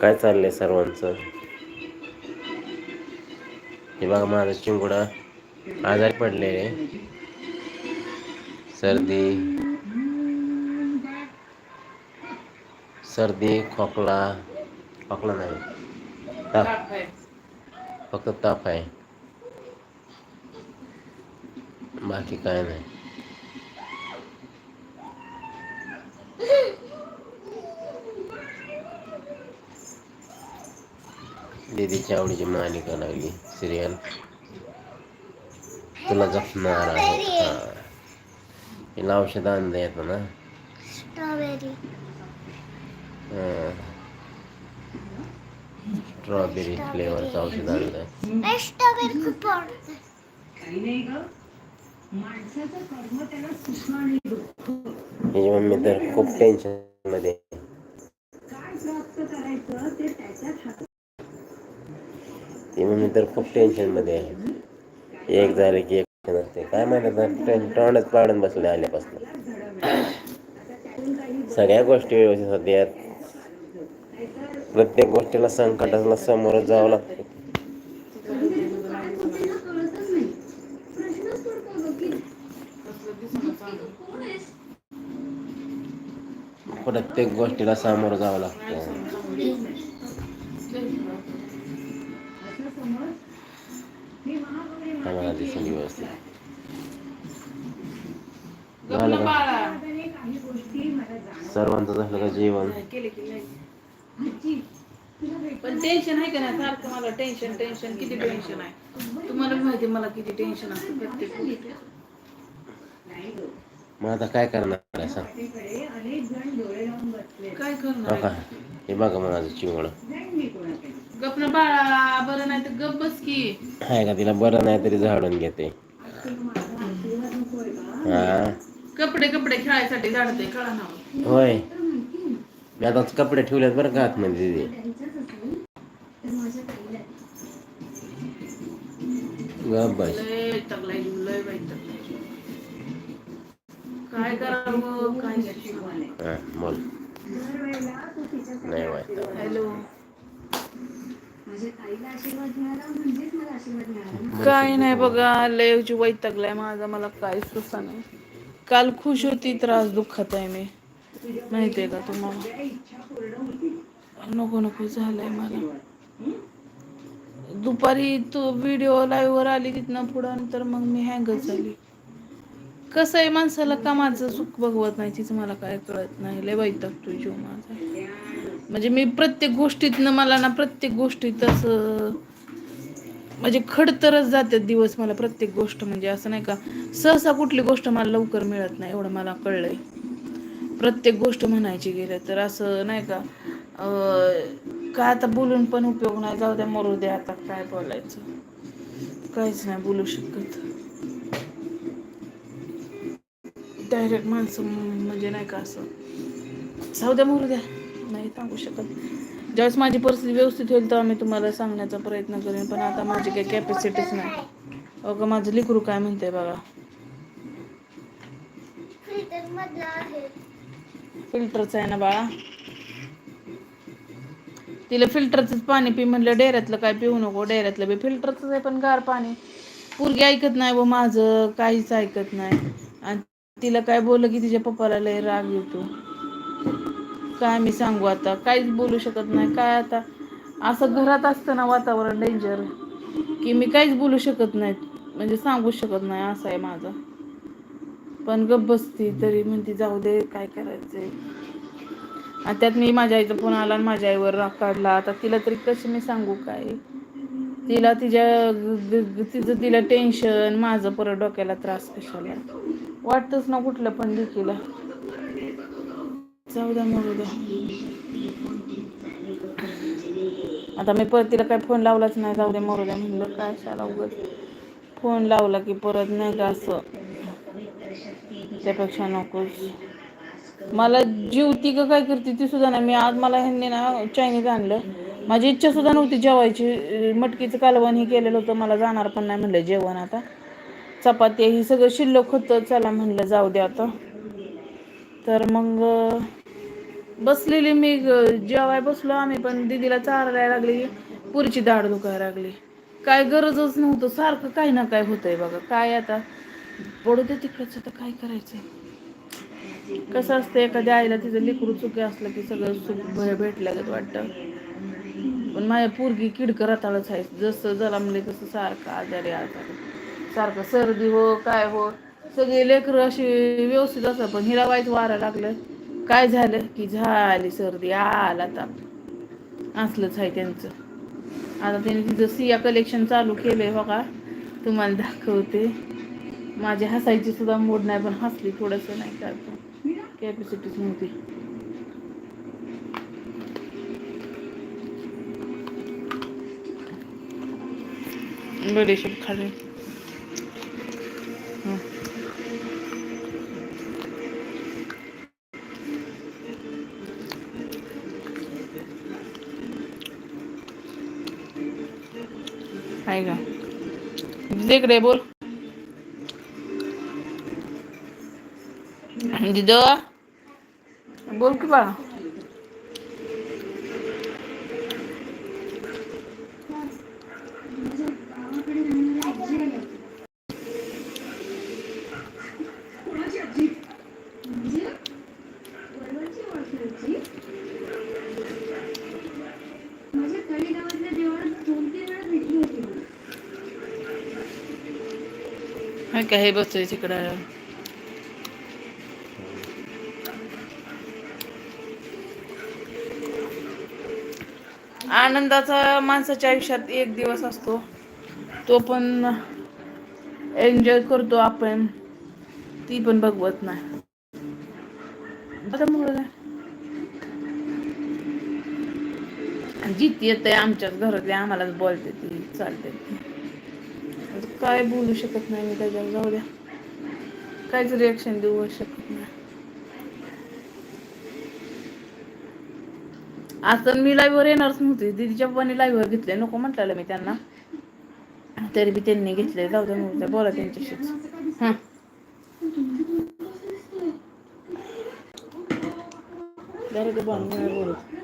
काय चाललंय सर्वांचं? हे बघा माझा चिंगुडा आजारी पडलेले. सर्दी. सर्दी खोकला. खोकला नाही. ताप. फक्त ताप आहे. बाकी काय नाही. दीदीच्या आवडीची मालिका लागली सिरियल तुला जपणार आहे हा हिला औषध आणलं येतं ना? स्ट्रॉबेरी स्ट्रॉबेरी फ्लेवरचं औषध आणलं स्ट्रॉबेरी खूप आवडते. हिची मम्मी तर खूप टेन्शनमध्ये आहे. ती मम्मी तर खूप टेन्शनमध्ये आहे. एक झालं की एक नसते काय माहिती आता तोंडच पाडून बसले आल्यापासून. सगळ्या गोष्टी व्यवस्थित होत्या प्रत्येक गोष्टीला संकटाला समोर जावं लागतं. प्रत्येक गोष्टीला सामोरं जावं लागतं. आम्हाला दिसून व्यवस्थित. झालं का? सर्वांचं झालं का जेवण? पण टेन्शन आहे का नाही? सारखं मला टेन्शन टेन्शन किती टेन्शन आहे? तुम्हाला माहिती आहे मला किती टेन्शन असतं प्रत्येक. मग आता काय करणार आहे सांग. काय करणार हो? हे बघा माझं चिवड गप ना बाळा बरं नाही तर गप बस की. आहे का तिला बरं नाही तरी झाडून घेते. हा. कपडे कपडे खेळायसाठी झाडते कळा ना होय. मी आता कपडे ठेवलेत बरं का आतमध्ये दिदी. गप बस. लय वैतागलाय जीव, लय वैतागलाय जीव. काय करावं काय. हा बोल. नाही वाटत. हॅलो. काय नाही बघा लय जीव वैतागलाय माझा मला काय सुसा नाही. काल खुश होती तर आज दुःखात आहे मी. माहितीये का तुम्हाला? नको नको झालंय मला. दुपारी तू व्हिडिओ लाईव्ह वर आली तिथनं पुढं तर मग मी हँगच झाली. कसं आहे माणसाला का माझं सुख बघवत नाही तिचं मला काय कळत नाही. लय वैतागतो जीव माझा. म्हणजे मी प्रत्येक गोष्टीतनं मला ना प्रत्येक गोष्टीत असं म्हणजे खडतरच जातात दिवस मला प्रत्येक गोष्ट. म्हणजे असं नाही का सहसा कुठली गोष्ट मला लवकर मिळत नाही एवढं मला कळलंय. प्रत्येक गोष्ट म्हणायची गेलं तर असं नाही का काय आता बोलून पण उपयोग नाही जाऊ द्या मरू द्या आता काय बोलायचं? काहीच नाही बोलू शकत. डायरेक्ट माणसं म्हणजे नाही का असं जाऊ द्या मरू द्या. नाही सांगू शकत. ज्यावेळेस माझी परिस्थिती व्यवस्थित होईल तेव्हा मी तुम्हाला सांगण्याचा प्रयत्न करेन पण आता माझी काही कॅपॅसिटीच नाही. अगं माझं लिकरू काय म्हणते बघा. फिल्टरच आहे. ना बाळा. तिला फिल्टरचंच पाणी पी म्हणलं डेऱ्यातलं काय पिऊ नको डेऱ्यातलं बी फिल्टरचंच आहे पण गार पाणी. पोरगी ऐकत नाही व माझं काहीच ऐकत नाही. आणि तिला काय बोललं की तिच्या पप्पाला लय राग येतो. काय मी सांगू आता? काहीच बोलू शकत नाही. काय आता? असं घरात असतं ना वातावरण डेंजर की मी काहीच बोलू शकत नाही म्हणजे सांगू शकत नाही. असं आहे माझं. पण गप्प बसती. तरी म्हणती जाऊ दे काय करायचंय? आणि त्यात मी माझ्या आईचा फोन आला आणि माझ्या आईवर राग काढला. आता तिला तरी कशी मी सांगू काय? तिला तिच्या तिचं तिला टेन्शन माझं परत डोक्याला त्रास कशाला? वाटतच ना कुठलं पण देखील. जाऊ द्या मरू द्या. आता मी परत तिला काय फोन लावलाच नाही जाऊ द्या मरू द्या म्हणलं काय शाला उगत फोन लावला की परत नाही का असं. त्यापेक्षा नकोच. मला जीव ती काय करते ती सुद्धा नाही. मी आज मला ह्यांनी ना चायनीज आणलं. माझी इच्छा सुद्धा नव्हती जेवायची. मटकीचं कालवण हे केलेलं होतं. मला जाणार पण नाही म्हणलं जेवण आता. चपाती ही सगळं शिल्लक होतं. चला म्हणलं जाऊ दे आता. तर मग बसलेली मी ग- जेवाय बसलो आम्ही पण दिदीला चारायला लागली पुरीची दाढ दुखायला लागली. काय गरजच नव्हतं सारखं काही ना काय होतंय बघा. काय आता? पडू दे तिकडच तर काय करायचं कसं असतं एखाद्या आईला तिचं लिकरू चुकी असलं की सगळं सुख भय भेटल्यागत वाटतं. पण माझ्या पोरगी किडकं रताळच आहे. जसं जलमले तसं सारखं आजारी आजारी. सारखं सर्दी हो काय हो सगळी लेकरं अशी व्यवस्थित असतात पण हिला वाईट वारा लागलं. काय झालं की झाली सर्दी आला ताप. असलंच आहे त्यांचं. आता त्यांनी तिचं सिया कलेक्शन चालू केलंय बघा. तुम्हाला दाखवते. माझी हसायची सुद्धा मोड नाही पण हसली थोडंसं नाही का कॅपॅसिटीच नव्हती. बडेशेप खाली. आहे का? तिकडे बोल. दिद बोल की बाळा माझ्या तळेगावातल्या देवळात दोन तीन वेळा भेटली होती मला. काय हे बसतोय तिकडं. आनंदाचा माणसाच्या आयुष्यात एक दिवस असतो. तो पण एन्जॉय करतो आपण. ती पण बघवत नाही. त्याच्यामुळे जित येते आमच्याच घरातले आम्हालाच बोलते ती चालते ती. काय बोलू शकत नाही मी त्याच्यावर जाऊ द्या. काहीच रिॲक्शन देऊ शकत नाही. आज तर मी लाईव्हवर येणारच नव्हती. दीदीच्या पप्पांनी लाईव्हवर घेतले नको म्हटलेलं मी त्यांना. तरी बी त्यांनी घेतले जाऊ द्या मग बोला त्यांच्याशीच. हां. जरा बोलत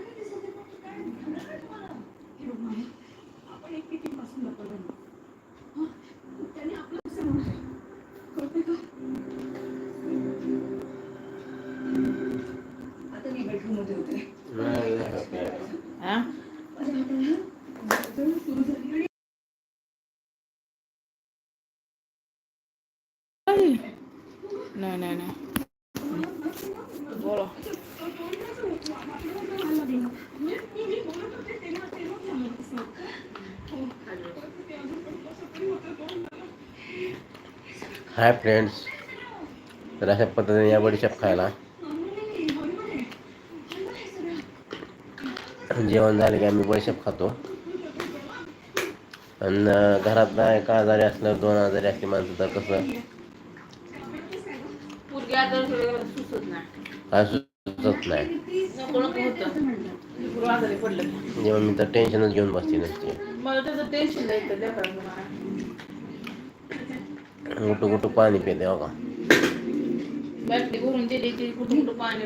हा नाही नाही नाही नाही बोला हाय फ्रेंड्स तर अशा पद्धतीने या बडीशेप खायला. जेवण झालं की आम्ही बडीशेप खातो. आणि घरात एक आजारी असलं दोन आजारी असली माणसं तर कसं? काय सुचत नाही. जेव्हा मी तर टेन्शनच घेऊन बसते नसते मला त्याचं टेन्शन नाही लेकरांना गुटू गुटू पाणी पिते हो का बाटली भरून दिली पाणी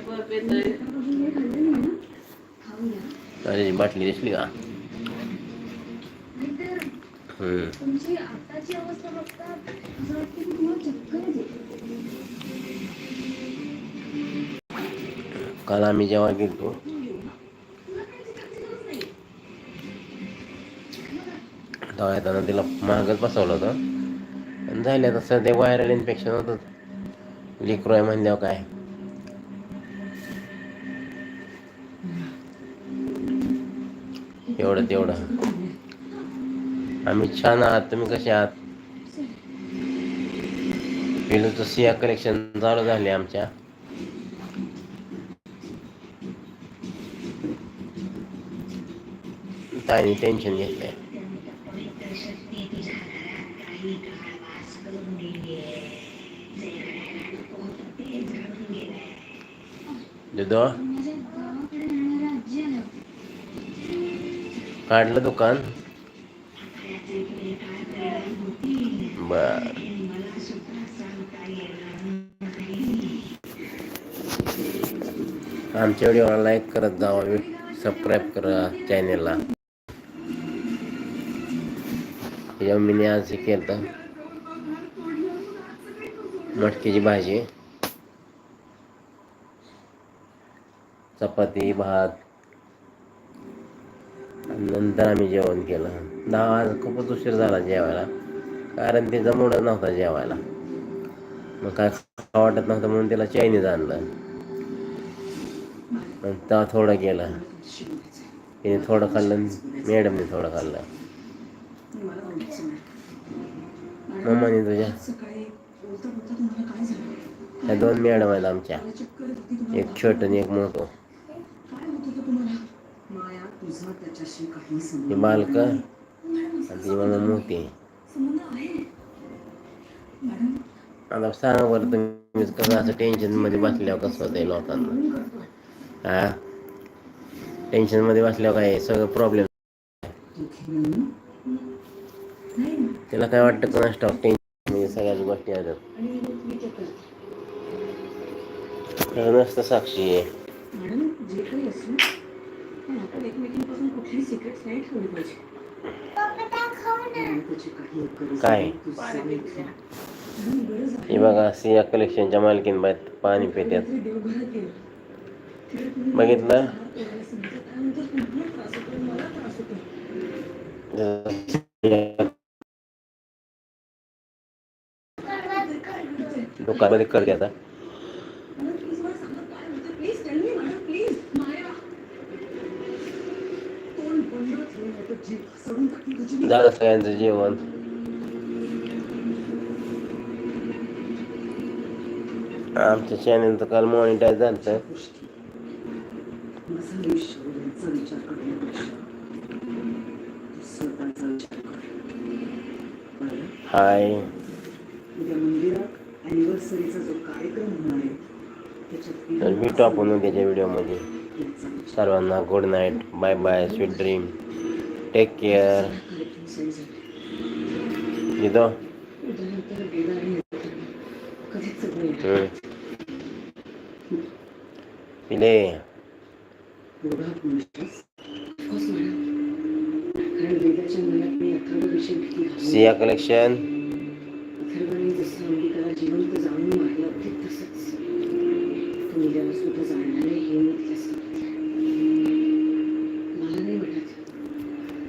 अरे बाटली दिसली का? काल आम्ही जेव्हा गेलो तेव्हा येताना तिला महागच बसवलं होतं. झाले तसं ते व्हायरल इन्फेक्शन होतं लिक्रो आहे म्हणल्यावर काय? एवढं तेवढं. आम्ही छान आहात. तुम्ही कसे आहात? पिलूचं सिया कलेक्शन चालू झाले आमच्या. ताईने टेन्शन घेतलंय. काढलं दुकान? बर. आमच्या व्हिडिओला लाईक करत जावा सबस्क्राईब करा चॅनेलला या मी आज हे केलं. मटकीची भाजी चपाती भात नंतर आम्ही जेवण केलं. दहा वाज खूपच उशीर झाला जेवायला कारण तिचा मूडच नव्हता जेवायला. मग काय वाटत नव्हतं म्हणून तिला चायनीज आणलं. आणि तेव्हा थोडं गेलं तिने थोडं खाल्लं मॅडमने थोडं खाल्लं. मम्माने तुझ्या ह्या दोन मॅडम आहेत आमच्या. एक छोट आणि एक मोठं. हे बालक आणि मला मोठी. आता सांगा बरं तुम्ही कसं असं टेन्शनमध्ये बसल्यावर कसं होतं लोकांना? हा? टेन्शनमध्ये बसल्यावर काय सगळं प्रॉब्लेम तिला काय वाटतं कोणास टेन्शन सगळ्याच गोष्टी आहेत. साक्षी. आहे मॅडम जे काही असो पण आपण एकमेकींपासून कुठलीही सिक्रेट्स नाही ठेवली पाहिजे. पप्पा दाखव ना त्याची काही गरज काय? हे बघा सिया कलेक्शनच्या मालकीन बाय पाणी पित्यात. कुणी बघितलं तोडायला सांगितलं. त्यानंतर तुम्हाला त्रास होतो मला त्रास होतो दुकानमध्ये करते आता मॅडम, प्लीज मला सांगा काय होतं please tell me madam please माया तोंड बंद ठेवून होतं जीभ सोडून लोकांमध्ये कर घ्यायचा झालं सगळ्यांचं जेवण आमच्या चॅनलचं काल मॉनिटाईज झालं तर हाय। अॅनिव्हर्सरीचा जो कार्यक्रम होणार आहे त्याच्यात तर भेटू आपण उद्याच्या व्हिडिओमध्ये सर्वांना good night bye bye sweet dream take care येतो. पिले एवढा विश्वास अथर्वाने त्याला जिवंत जाणून मारलं अगदी तसंच तो उद्याला स्वतः जाणणार आहे हे मी तिला